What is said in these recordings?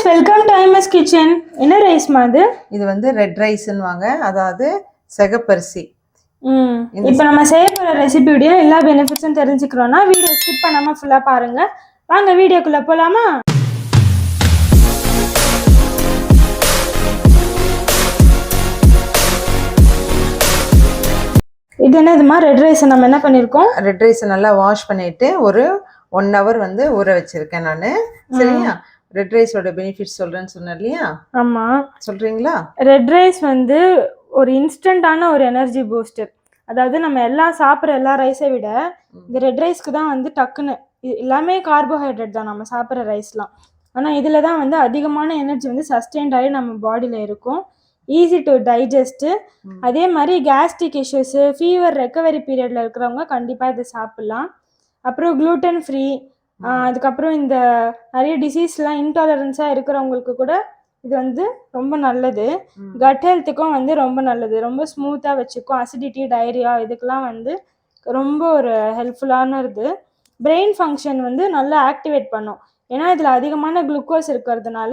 Guys welcome to aim's kitchen என்ன ரைஸ்மா அது? இது வந்து ரெட் ரைஸ்ன்னுவாங்க அதாவது சிகப்பரிசி. ம். இப்போ நம்ம செய்ய போகிற ரெசிபியுடைய எல்லா பெனிஃபிட்ஸும் தெரிஞ்சுக்கிறோன்னா வீடியோ ஸ்கிப் பண்ணாமல் ஃபுல்லாக பாருங்க. வாங்க வீடியோக்குள்ளே போகலாமா இது என்னதுமா? ரெட் ரைஸை நம்ம என்ன பண்ணியிருக்கோம் ரெட் ரைஸை நல்லா வாஷ் பண்ணிட்டு ஒரு ஒன் ஹவர் வந்து ஊற வச்சிருக்கேன் நான். சரியா? ரெட் ரைஸோட பெனிஃபிட்ஸ் சொல்றேன்னு சொன்னேன் இல்லையா? ஆமாம் சொல்றீங்களா? ரெட் ரைஸ் வந்து ஒரு இன்ஸ்டண்ட்டான ஒரு எனர்ஜி பூஸ்டர் அதாவது நம்ம எல்லாம் சாப்பிட்ற எல்லா ரைஸை விட இந்த ரெட் ரைஸ்க்கு தான் வந்து டக்குன்னு இது எல்லாமே கார்போஹைட்ரேட் தான் நம்ம சாப்பிட்ற ரைஸ்லாம் ஆனால் இதில் தான் வந்து அதிகமான எனர்ஜி வந்து சஸ்டெயின்ட் ஆகி நம்ம பாடியில் இருக்கும். Easy to digest. அதே மாதிரி கேஸ்ட்ரிக் இஷ்யூஸு ஃபீவர் ரெக்கவரி பீரியடில் இருக்கிறவங்க கண்டிப்பாக இதை சாப்பிட்லாம். அப்புறம் gluten ஃப்ரீ அதுக்கப்புறம் இந்த நிறைய டிசீஸ்லாம் இன்டாலரன்ஸாக இருக்கிறவங்களுக்கு கூட இது வந்து ரொம்ப நல்லது. கட் ஹெல்த்துக்கும் வந்து ரொம்ப நல்லது. ரொம்ப ஸ்மூத்தாக வச்சுக்கும். அசிடிட்டி டயரியா இதுக்கெல்லாம் வந்து ரொம்ப ஒரு ஹெல்ப்ஃபுல்லான இது. பிரெயின் ஃபங்க்ஷன் வந்து நல்லா ஆக்டிவேட் பண்ணும். ஏன்னா இதில் அதிகமான குளுக்கோஸ் இருக்கிறதுனால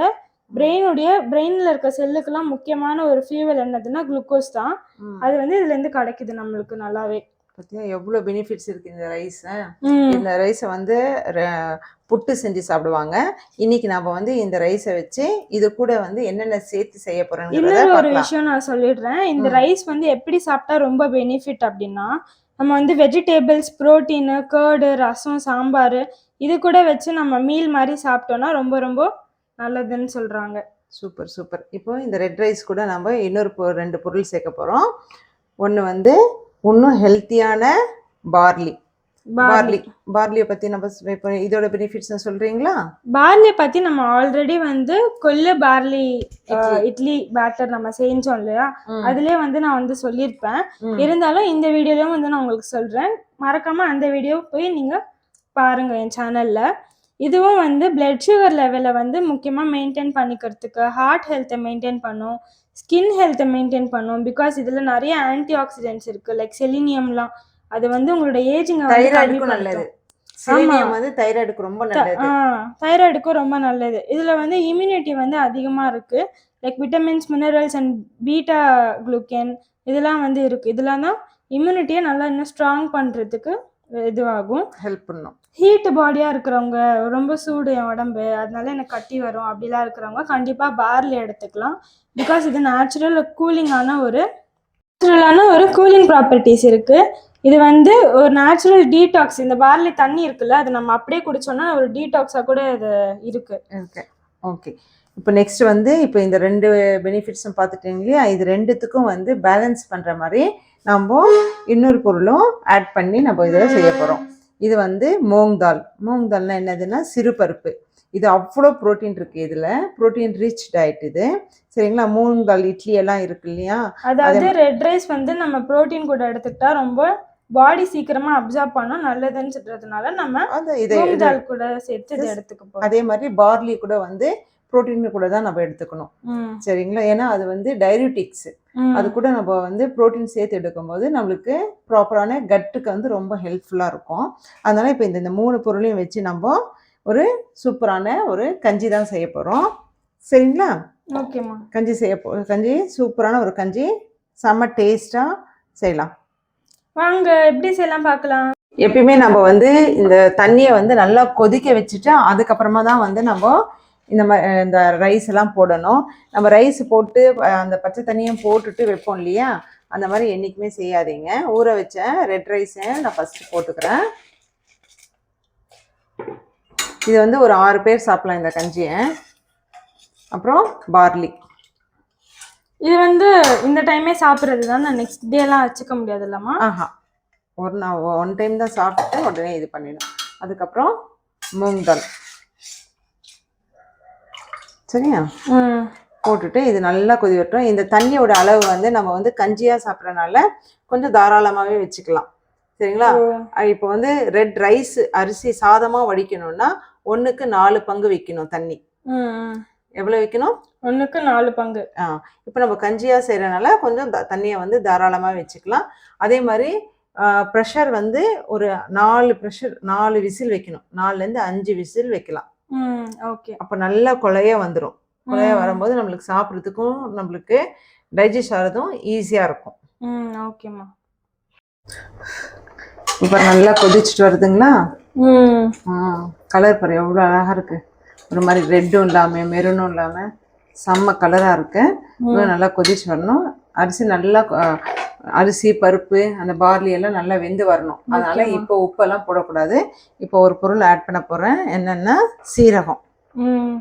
பிரெயினுடைய பிரெயினில் இருக்க செல்லுக்கெல்லாம் முக்கியமான ஒரு ஃபியூவல் என்னதுன்னா குளுக்கோஸ் தான். அது வந்து இதுலேருந்து கிடைக்குது நம்மளுக்கு நல்லாவே. பாத்தியா? எவ்வளோ பெனிஃபிட்ஸ் இருக்கு இந்த ரைஸ் இந்த ரைஸை வந்து புட்டு செஞ்சு சாப்பிடுவாங்க. இன்னைக்கு நாம வந்து இந்த ரைஸை வச்சு இது கூட வந்து என்னென்ன சேர்த்து செய்ய இன்னொரு ஒரு விஷயம் நான் சொல்லிடுறேன். இந்த. ரைஸ் வந்து எப்படி சாப்பிட்டா ரொம்ப பெனிஃபிட் அப்படின்னா நம்ம வந்து vegetables protein curd rasam sambar இது கூட வச்சு நம்ம மீல் மாதிரி சாப்பிட்டோம்னா ரொம்ப ரொம்ப நல்லதுன்னு சொல்றாங்க. Super super. இப்போ இந்த ரெட் ரைஸ் கூட நம்ம இன்னொரு ரெண்டு பொருள் சேர்க்க போறோம். ஒன்று வந்து இன்னும் ஹெல்த்தியான பார்லி பார்லி பார்லி பார்லியை பத்தி நம்ம இப்போ இதோட பெனிஃபிட்ஸ் சொல்றீங்களா? பார்லியை பத்தி நம்ம ஆல்ரெடி வந்து கொள்ளு பார்லி இட்லி. பேட்டர் நம்ம செஞ்சோம் இல்லையா. அதுலயே வந்து நான் வந்து சொல்லியிருப்பேன். இருந்தாலும் இந்த வீடியோலயும் வந்து நான் உங்களுக்கு சொல்றேன். மறக்காம அந்த வீடியோ போய் நீங்க பாருங்க என் சேனல்ல இதுவும் வந்து பிளட் சுகர் லெவலை வந்து முக்கியமாக மெயின்டைன் பண்ணிக்கிறதுக்கு ஹார்ட் ஹெல்த்தை மெயின்டைன் பண்ணும். ஸ்கின் ஹெல்த்தை மெயின்டைன் பண்ணும். பிகாஸ் இதில் நிறைய ஆன்டி ஆக்சிடென்ட்ஸ் இருக்கு. லைக் செலினியம்லாம் அது வந்து உங்களோட ஏஜிங் தைராய்டுக்கும் நல்லது. செலினியம் வந்து தைராய்டுக்கு ரொம்ப நல்லது. தைராய்டுக்கும் ரொம்ப நல்லது. இதில் வந்து இம்யூனிட்டி வந்து அதிகமாக இருக்கு. Like vitamins minerals and beta glucan இதெல்லாம் வந்து இருக்கு. இதெல்லாம் தான் இம்யூனிட்டியை நல்லா இன்னும் ஸ்ட்ராங் பண்ணுறதுக்கு இதுவாகும். ஹெல்ப் பண்ணும். ஹீட் பாடியாக இருக்கிறவங்க ரொம்ப சூடு என் உடம்பு அதனால எனக்கு கட்டி வரும். அப்படிலாம் இருக்கிறவங்க கண்டிப்பாக பார்லி எடுத்துக்கலாம். பிகாஸ் இது நேச்சுரல் கூலிங்கான ஒரு நேச்சுரலான ஒரு கூலிங் ப்ராப்பர்ட்டிஸ் இருக்குது இது வந்து ஒரு நேச்சுரல் டீடாக்ஸ் இந்த பார்லி தண்ணி இருக்குல்ல அது நம்ம அப்படியே குடிச்சோம்னா ஒரு டீடாக்ஸாக கூட இது இருக்குது ஓகே ஓகே இப்போ நெக்ஸ்ட் வந்து இப்போ இந்த ரெண்டு பெனிஃபிட்ஸும் பார்த்துட்டீங்க இல்லையா? இது ரெண்டுத்துக்கும் வந்து பேலன்ஸ் பண்ணுற மாதிரி நம்ம இன்னொரு பொருளும் ஆட் பண்ணி நம்ம இதில் செய்ய போகிறோம் இது வந்து மூங் தால் மூங் தால்னா என்னதுன்னா சிறுபருப்பு. இது அவ்வளோ ப்ரோட்டீன் இருக்குது இதில். ப்ரோட்டீன் ரிச் டயட் இது. சரிங்களா? மூங் தால் இட்லி எல்லாம் இருக்கு இல்லையா? அதாவது ரெட் ரைஸ் வந்து நம்ம புரோட்டீன் கூட எடுத்துக்கிட்டா ரொம்ப பாடி சீக்கிரமா அப்சர்வ் பண்ணும். நல்லதுன்னு சொல்றதுனால நம்ம மூங் தால் கூட சேர்த்து இதை எடுத்துக்க போறோம். அதே மாதிரி பார்லி கூட வந்து ப்ரோட்டீன் கூட தான் நம்ம எடுத்துக்கணும். சரிங்களா? ஏன்னா அது வந்து டைரியூட்டிக்ஸ் ம். அது கூட நம்ம வந்து புரோட்டீன் சேர்த்து எடுக்கும்போது நம்மளுக்கு ப்ராப்பரான கட்டுக்கு வந்து ரொம்ப ஹெல்ப்ஃபுல்லாக இருக்கும். அதனால இப்போ இந்த இந்த மூணு பொருளையும் வச்சு நம்ம ஒரு சூப்பரான ஒரு கஞ்சி தான் செய்ய போகிறோம் சரிங்களா? ஓகேம்மா. கஞ்சி செய்ய போ கஞ்சி சூப்பரான ஒரு கஞ்சி செம்ம டேஸ்ட்டாக செய்யலாம். வாங்க எப்படி செய்யலாம் பார்க்கலாம். எப்பயுமே நம்ம வந்து இந்த தண்ணியை வந்து நல்லா கொதிக்க வச்சுட்டு அதுக்கப்புறமா தான் வந்து நம்ம இந்த மா இந்த ரைஸ் எல்லாம் போடணும். நம்ம ரைஸ் போட்டு அந்த பச்சை தண்ணியும் போட்டுட்டு வைப்போம் இல்லையா? அந்த மாதிரி என்றைக்குமே செய்யாதீங்க. ஊற வச்ச ரெட் ரைஸை நான் ஃபஸ்ட்டு போட்டுக்கிறேன். இது வந்து ஒரு ஆறு பேர் சாப்பிடலாம் இந்த கஞ்சியை. அப்புறம் பார்லி இது வந்து இந்த டைமே சாப்பிட்றது தான் நான் நெக்ஸ்ட் டே எல்லாம் வச்சுக்க முடியாது இல்லம்மா? ஆஹா. ஒரு நான் ஒன் டைம் தான் சாப்பிட்டு உடனே இது பண்ணிடும் அதுக்கப்புறம் மூங் தால் சரியா? போட்டுட்டு இது நல்லா கொதி வரட்டும். இந்த தண்ணியோட அளவு வந்து நம்ம வந்து கஞ்சியாக சாப்பிட்றனால கொஞ்சம் தாராளமாகவே வச்சுக்கலாம். சரிங்களா? இப்போ வந்து ரெட் ரைஸ் அரிசி சாதமாக வடிக்கணும்னா ஒன்றுக்கு நாலு பங்கு வைக்கணும் தண்ணி. எவ்வளோ வைக்கணும்? ஒண்ணுக்கு நாலு பங்கு. இப்போ நம்ம கஞ்சியாக செய்கிறனால கொஞ்சம் தண்ணியை வந்து தாராளமாக வச்சுக்கலாம். அதே மாதிரி ப்ரெஷர் வந்து ஒரு நாலு ப்ரெஷர் நாலு விசில் வைக்கணும். நாலுலேருந்து அஞ்சு விசில் வைக்கலாம். ஓகே. அப்போ நல்லா குழைய வந்துடும் குழைய ம். வரும்போது நம்மளுக்கு சாப்பிட்றதுக்கும் நம்மளுக்கு டைஜஸ்ட் ஆகிறதும் ஈஸியாக இருக்கும். ம் ஓகேம்மா. இப்போ நல்லா கொதிச்சுட்டு வருதுங்களா? ம். கலர் பாரு எவ்வளோ அழகாக இருக்கு. ஒரு மாதிரி ரெட்டும் இல்லாமல் மெரூனும் இல்லாமல் செம்ம கலராக இருக்கு. இன்னும் நல்லா கொதிச்சு வரணும். அரிசி நல்லா அரிசி பருப்பு அந்த பார்லி எல்லாம் நல்லா வெந்து வரணும். அதனால இப்போ உப்பெல்லாம் போடக்கூடாது. இப்போ ஒரு பொருள் ஆட் பண்ண போகிறேன் என்னென்னா சீரகம். ம்.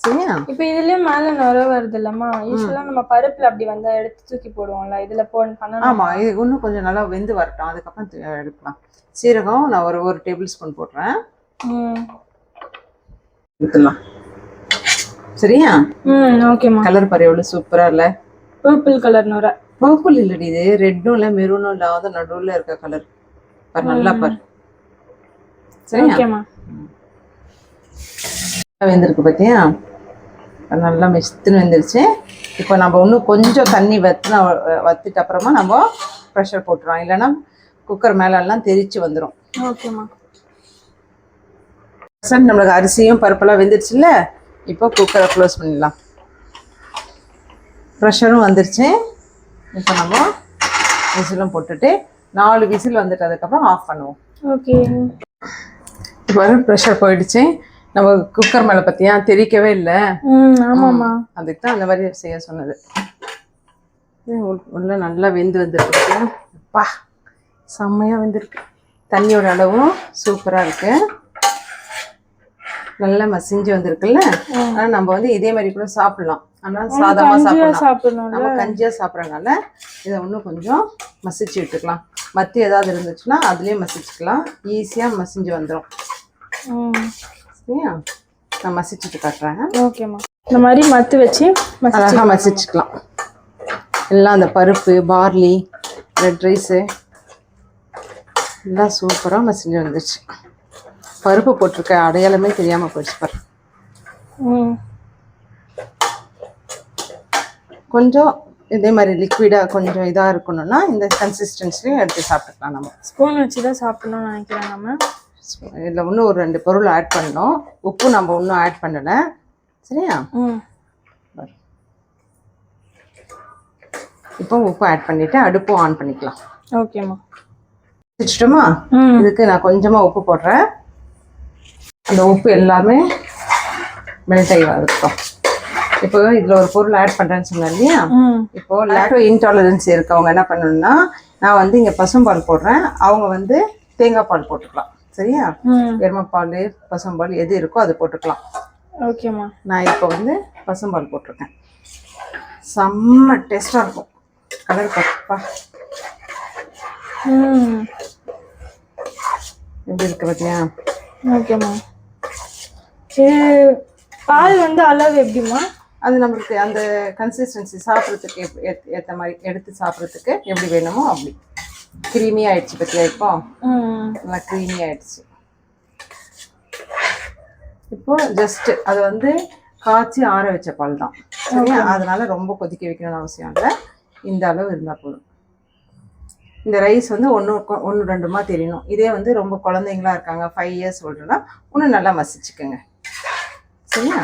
சரியா? இப்போ இதுலயே மேல நுர வருது இல்லம்மா யூஸ்வலா நம்ம பருப்புல அப்படி வந்தா எடுத்து தூக்கி போடுவோம்ல இதுல போ பண்ணணும். ஆமாம் இது இன்னும் கொஞ்சம் நல்லா வெந்து வரட்டும். அதுக்கப்புறம் எடுக்கலாம். சீரகம் நான் ஒரு ஒரு டேபிள் ஸ்பூன் போடுறேன். ம். ஊற்றலாம் சரியா? ம் ஓகேம்மா கலர் பாரு எவ்வளோ சூப்பராக இல்லை? பர்பிள் கலர் நுர. பர்பிள் இல்லடி இது ரெட்டும் இல்லை மெரூனும் இல்லாத நடுவில் இருக்க கலர் பாரு நல்லா பாரு. சரியா? ஓகேம்மா வெந்திருக்கு பார்த்தியா அது நல்லா மெஸ்த்துன்னு வெந்துருச்சு. இப்போ நம்ம இன்னும் கொஞ்சம் தண்ணி வத்தின வத்திட்டு அப்புறமா நம்ம ப்ரெஷர் போட்டுருவோம். இல்லைன்னா குக்கர் மேலெல்லாம் தெரிச்சு வந்துடும் ஓகேம்மா நம்மளுக்கு அரிசியும் பருப்பெல்லாம் வெந்துருச்சுல்ல? இப்போ குக்கரை க்ளோஸ் பண்ணிடலாம். ப்ரெஷரும் வந்துருச்சு. இப்போ நம்ம விசிலும் போட்டுட்டு நாலு விசில் வந்துட்டு அதுக்கப்புறம் ஆஃப் பண்ணுவோம். ஓகே இப்போ ப்ரெஷர் போயிடுச்சு. நம்ம குக்கர் மேலே பார்த்தியா தெரிக்கவே இல்லை. ஆமாம்மா. அதுக்கு தான் அந்த மாதிரி செய்ய சொன்னது. உள்ள நல்லா வெந்து வந்திருக்கு. அப்பா செம்மையாக வெந்திருக்கு. தண்ணியோட அளவும் சூப்பராக இருக்கு. நல்லா மசிஞ்சு வந்திருக்குல்ல? ஆனால் நம்ம வந்து இதே மாதிரி கூட சாப்பிடலாம். ஆனால் சாதமாக சாப்பிடலாம். நம்ம கஞ்சியாக சாப்பிட்றதுனால இதை இன்னும் கொஞ்சம் மசிச்சு விட்டுக்கலாம். மத்தி ஏதாவது இருந்துச்சுன்னா அதுலேயே மசிச்சுக்கலாம். ஈஸியாக மசிஞ்சு வந்துடும் சரியா? நான் மசிச்சுட்டு காட்டுறேன். ஓகேம்மா இந்த மாதிரி மத்து வச்சு அழகாக மசிச்சுக்கலாம். எல்லாம் அந்த பருப்பு பார்லி ரெட் ரைஸு எல்லாம் சூப்பராக மசிஞ்சு வந்துச்சு பருப்பு போட்டிருக்க அடையாளமே தெரியாமல் போயிடுச்சு பாரு. கொஞ்சம் இதே மாதிரி லிக்விடாக கொஞ்சம் இதாக இருக்கணும்னா இந்த கன்சிஸ்டன்சிலையும் எடுத்து சாப்பிட்டுக்கலாம் நம்ம. ஸ்பூன் வச்சு தான் சாப்பிடணும்னு நினைக்கிறேன் நம்ம. இதில் இன்னும் ஒரு ரெண்டு பொருள் ஆட் பண்ணணும். உப்பு நம்ம இன்னும் ஆட் பண்ணலை. சரியா? ம். இப்போ உப்பு ஆட் பண்ணிவிட்டு அடுப்பும் ஆன் பண்ணிக்கலாம். ஓகேம்மா வச்சுட்டோமா? இதுக்கு நான் கொஞ்சமாக உப்பு போடுறேன். அந்த உப்பு எல்லாமே மெல்ட் ஆகி வரட்டும் இப்போ. இதில் ஒரு பொருள் ஆட் பண்ணுறேன்னு சொன்னேன் இல்லையா? இப்போ லாக்டோ இன்டாலரன்ஸ் இருக்கவங்க என்ன பண்ணணும்னா நான் வந்து இங்கே பசும்பால் போடுறேன். அவங்க வந்து தேங்காய் பால் போட்டுக்கலாம். சரியா? எருமைப்பால் பசும்பால் எது இருக்கோ அது போட்டுக்கலாம். ஓகேம்மா நான் இப்போ வந்து பசும்பால் போட்டிருக்கேன். செம்ம டேஸ்ட்டாக இருக்கும். கலர் பப்பா எப்படி இருக்கு பார்த்தியா ஓகேம்மா பால் வந்து அளவு எப்படிம்மா? அது நம்மளுக்கு அந்த கன்சிஸ்டன்சி சாப்பிட்றதுக்கு ஏற்ற மாதிரி எடுத்து சாப்பிட்றதுக்கு எப்படி வேணுமோ அப்படி. க்ரீமி ஆயிடுச்சு பத்தியா இப்போ? நல்லா க்ரீமி ஆயிடுச்சு. இப்போ ஜஸ்ட் அது வந்து காய்ச்சி ஆற வச்ச பால் தான். சரியா? அதனால ரொம்ப கொதிக்க வைக்கணும்னு அவசியம் இல்லை. இந்த அளவு இருந்தால் போதும். இந்த ரைஸ் வந்து ஒன்று ஒன்று ரெண்டுமா தெரியணும். இதே வந்து ரொம்ப குழந்தைங்களா இருக்காங்க ஃபைவ் இயர்ஸ் ஓல்டுனா இன்னும் நல்லா மசிச்சுக்கோங்க. சரியா?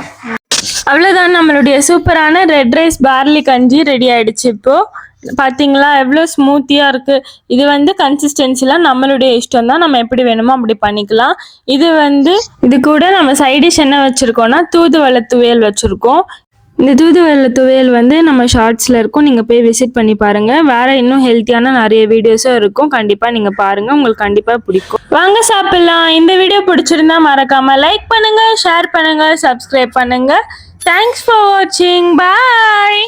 அவ்வளோதான் நம்மளுடைய சூப்பரான ரெட் ரைஸ் பார்லி கஞ்சி ரெடி ஆயிடுச்சு இப்போ. பார்த்தீங்களா எவ்வளோ ஸ்மூத்தியாக இருக்குது இது வந்து கன்சிஸ்டன்சிலாம் நம்மளுடைய இஷ்டம் தான் நம்ம எப்படி வேணுமோ அப்படி பண்ணிக்கலாம். இது வந்து இது கூட நம்ம சைடிஷ் என்ன வச்சுருக்கோம்னா தூதுவளை துவையல் வச்சுருக்கோம். இந்த தூதுவளை துவையல் வந்து நம்ம ஷார்ட்ஸில் இருக்கும். நீங்கள் போய் விசிட் பண்ணி பாருங்கள் வேறு இன்னும் ஹெல்த்தியான நிறைய வீடியோஸும் இருக்கும். கண்டிப்பாக நீங்கள் பாருங்கள் உங்களுக்கு கண்டிப்பாக பிடிக்கும். வாங்க சாப்பிட்லாம். இந்த வீடியோ பிடிச்சிருந்தா மறக்காமல் லைக் பண்ணுங்கள் ஷேர் பண்ணுங்கள் சப்ஸ்கிரைப் பண்ணுங்கள் தேங்க்ஸ் ஃபார் வாட்சிங் பாய்